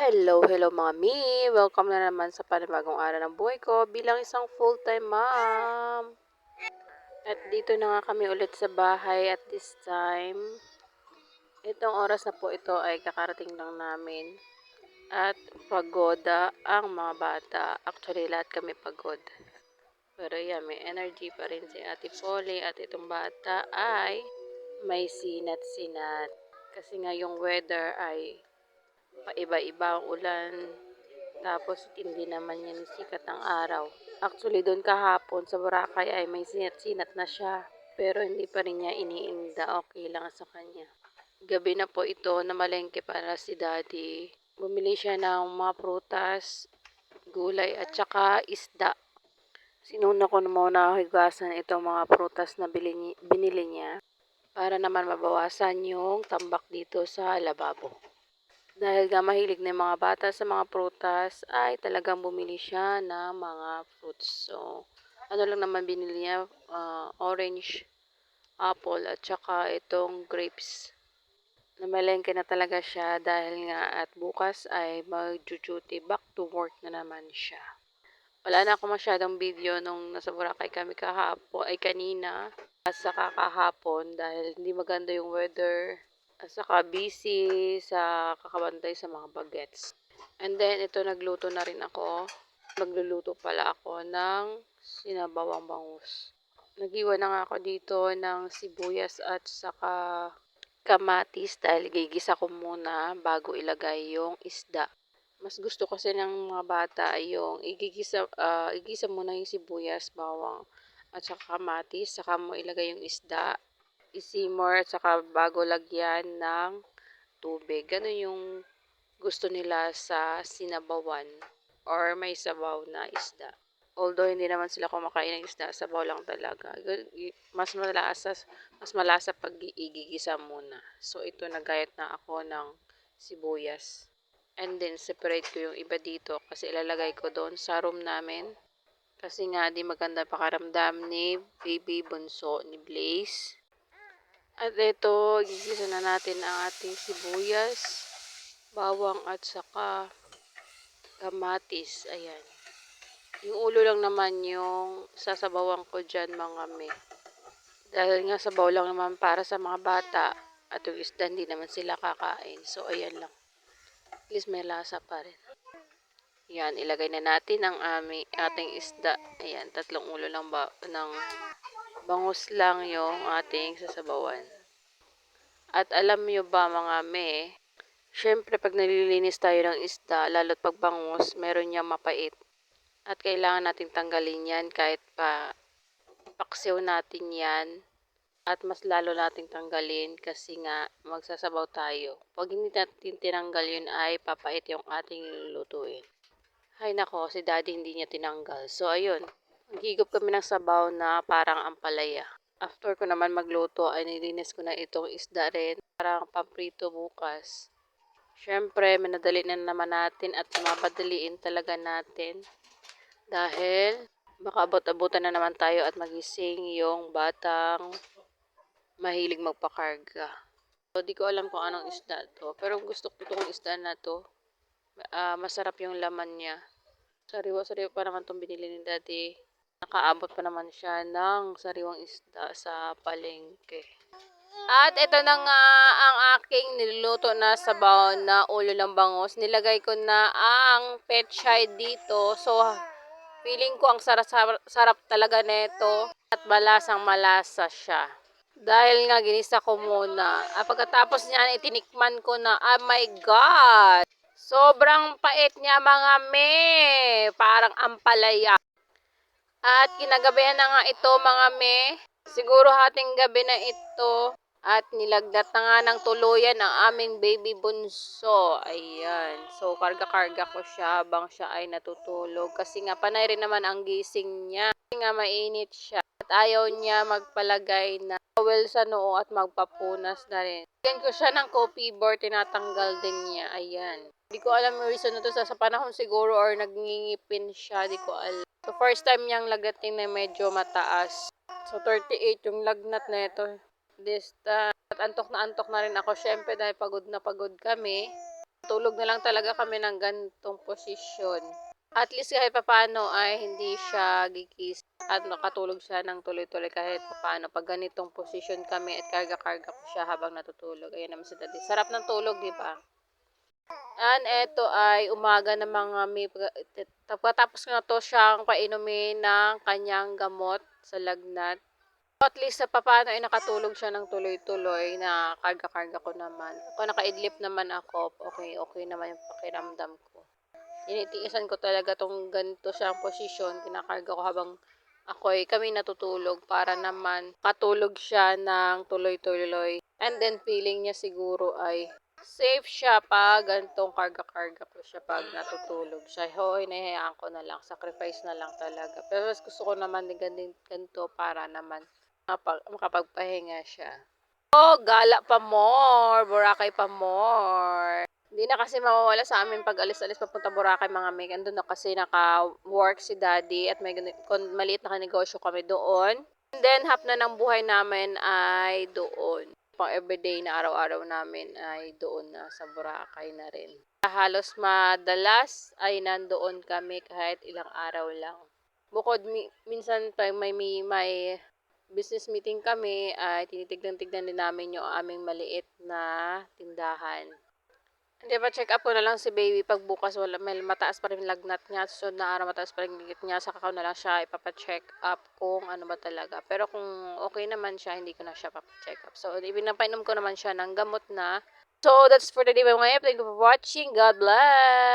Hello, hello mga mi! Welcome na naman sa panibagong araw ng buhay ko bilang isang full-time mom. At dito na nga kami ulit sa bahay at this time. Itong oras na po ito ay kakarating lang namin. At pagoda ang mga bata. Actually, lahat kami pagod. Pero yan, may energy pa rin si Ate Polly at itong bata ay may sinat-sinat. Kasi nga yung weather ay paiba-iba ang ulan. Tapos hindi naman yan sikat ng araw. Actually doon kahapon sa Boracay ay may sinat-sinat na siya. Pero hindi pa rin niya iniinda. Okay lang sa kanya. Gabi na po ito na malengke para si daddy. Bumili siya ng mga prutas, gulay at saka isda. Sinuna ko na muna higasan itong mga prutas na binili niya para naman mabawasan yung tambak dito sa lababo. Dahil nga mahilig na mga bata sa mga prutas, ay talagang bumili siya ng mga fruits. So, ano lang naman binili niya, uh, orange, apple, at saka itong grapes. Namalengke na talaga siya dahil nga at bukas ay mag-duty back to work na naman siya. Wala na ako masyadong video nung nasa Boracay kami kahapon, ay kanina, at saka kahapon dahil hindi maganda yung weather saka busy sa kakabantay sa mga bagets. And then, ito nagluto na rin ako. Magluluto pala ako ng sinabawang bangus. Nagiwan na nga ako dito ng sibuyas at saka kamatis dahil gigisa ko muna bago ilagay yung isda. Mas gusto kasi ng mga bata ay yung igigisa, uh, igisa muna yung sibuyas, bawang at saka kamatis, saka mo ilagay yung isda isimmer at saka bago lagyan ng tubig. Ganun yung gusto nila sa sinabawan or may sabaw na isda. Although hindi naman sila kumakain ng isda, sabaw lang talaga. Mas malasa, mas malasa pag igigisa muna. So ito nagayat na ako ng sibuyas. And then separate ko yung iba dito kasi ilalagay ko doon sa room namin. Kasi nga di maganda pakaramdam ni baby bunso ni Blaze. At ito, gigisa na natin ang ating sibuyas, bawang at saka kamatis. Ayan. Yung ulo lang naman yung sasabawan ko dyan mga me. Dahil nga sabaw lang naman para sa mga bata at yung isda hindi naman sila kakain. So ayan lang. At least may lasa pa rin. Yan, ilagay na natin ang aming, ating isda. Ayan, tatlong ulo lang ba ng bangus lang yung ating sasabawan. At alam nyo ba mga me, syempre pag nalilinis tayo ng isda, lalo't pag bangus, meron niyang mapait. At kailangan natin tanggalin yan kahit pa paksiw natin yan. At mas lalo nating tanggalin kasi nga magsasabaw tayo. Pag hindi natin tinanggal yun ay papait yung ating lulutuin. Hay nako, si daddy hindi niya tinanggal. So ayun, Higop kami ng sabaw na parang ampalaya. After ko naman magluto ay nilinis ko na itong isda rin. Parang pamprito bukas. Siyempre, minadali na naman natin at mapadaliin talaga natin. Dahil baka abot-abutan na naman tayo at magising yung batang mahilig magpakarga. So, di ko alam kung anong isda to. Pero gusto ko itong isda na to. Uh, masarap yung laman niya. Sariwa-sariwa pa naman itong binili ni daddy. Nakaabot pa naman siya ng sariwang isda sa palengke. At ito na nga ang aking niluluto na sabaw na ulo ng bangus. Nilagay ko na ang pechay dito. So, feeling ko ang sarap, sarap talaga nito at malasang malasa siya. Dahil nga ginisa ko muna. At pagkatapos niyan, itinikman ko na, oh my God! Sobrang pait niya mga me. Parang ampalaya. At kinagabihan na nga ito mga me. Siguro hating gabi na ito. At nilagdat na nga ng tuluyan ang aming baby bunso. Ayan. So, karga-karga ko siya habang siya ay natutulog. Kasi nga, panay rin naman ang gising niya. Kasi nga, mainit siya. At ayaw niya magpalagay na towel sa noo at magpapunas na rin. Bigyan ko siya ng coffee bar, tinatanggal din niya. Ayan. Hindi ko alam yung reason na to sa, sa panahon siguro or nagngingipin siya. Hindi ko alam. So, first time niyang lagatin na medyo mataas. So, 38 yung lagnat na ito. This time. At antok na antok na rin ako. Siyempre, dahil pagod na pagod kami. Tulog na lang talaga kami ng gantong posisyon. At least kahit papaano ay hindi siya gigis at nakatulog siya ng tuloy-tuloy kahit papaano. Pag ganitong posisyon kami at karga-karga ko siya habang natutulog. Ayan naman si daddy. Sarap ng tulog, di ba? And eto ay umaga ng mga may tapos ko na to siyang painumin ng kanyang gamot sa lagnat. At least sa papano ay nakatulog siya ng tuloy-tuloy na karga-karga ko naman. Kung nakaidlip naman ako, okay, okay naman yung pakiramdam ko. Initiisan ko talaga tong ganito siyang posisyon, kinakarga ko habang ako'y kami natutulog para naman katulog siya ng tuloy-tuloy. And then feeling niya siguro ay safe siya pag ganitong karga-karga ko siya pag natutulog siya. Hoy, nahihayaan ko na lang. Sacrifice na lang talaga. Pero mas gusto ko naman din ganito, para naman makapag, makapagpahinga siya. Oh, gala pa more. Boracay pa more. Hindi na kasi mawawala sa amin pag alis-alis papunta Boracay mga may. Andun na kasi naka-work si daddy at may maliit na kanegosyo kami doon. And then, half na ng buhay namin ay doon. Pang everyday na araw-araw namin ay doon na sa Boracay na rin. Halos madalas ay nandoon kami kahit ilang araw lang. Bukod mi- minsan pa may, may, may business meeting kami ay tinitignan-tignan din namin yung aming maliit na tindahan. Hindi pa check up ko na lang si baby. Pag bukas wala may mataas pa rin lagnat niya. So na araw mataas pa rin gigit niya. Saka ko na lang siya ipapa-check up kung ano ba talaga. Pero kung okay naman siya hindi ko na siya papa-check up. So ibinapainom ko naman siya ng gamot na so that's for the day mga thank you for watching. God bless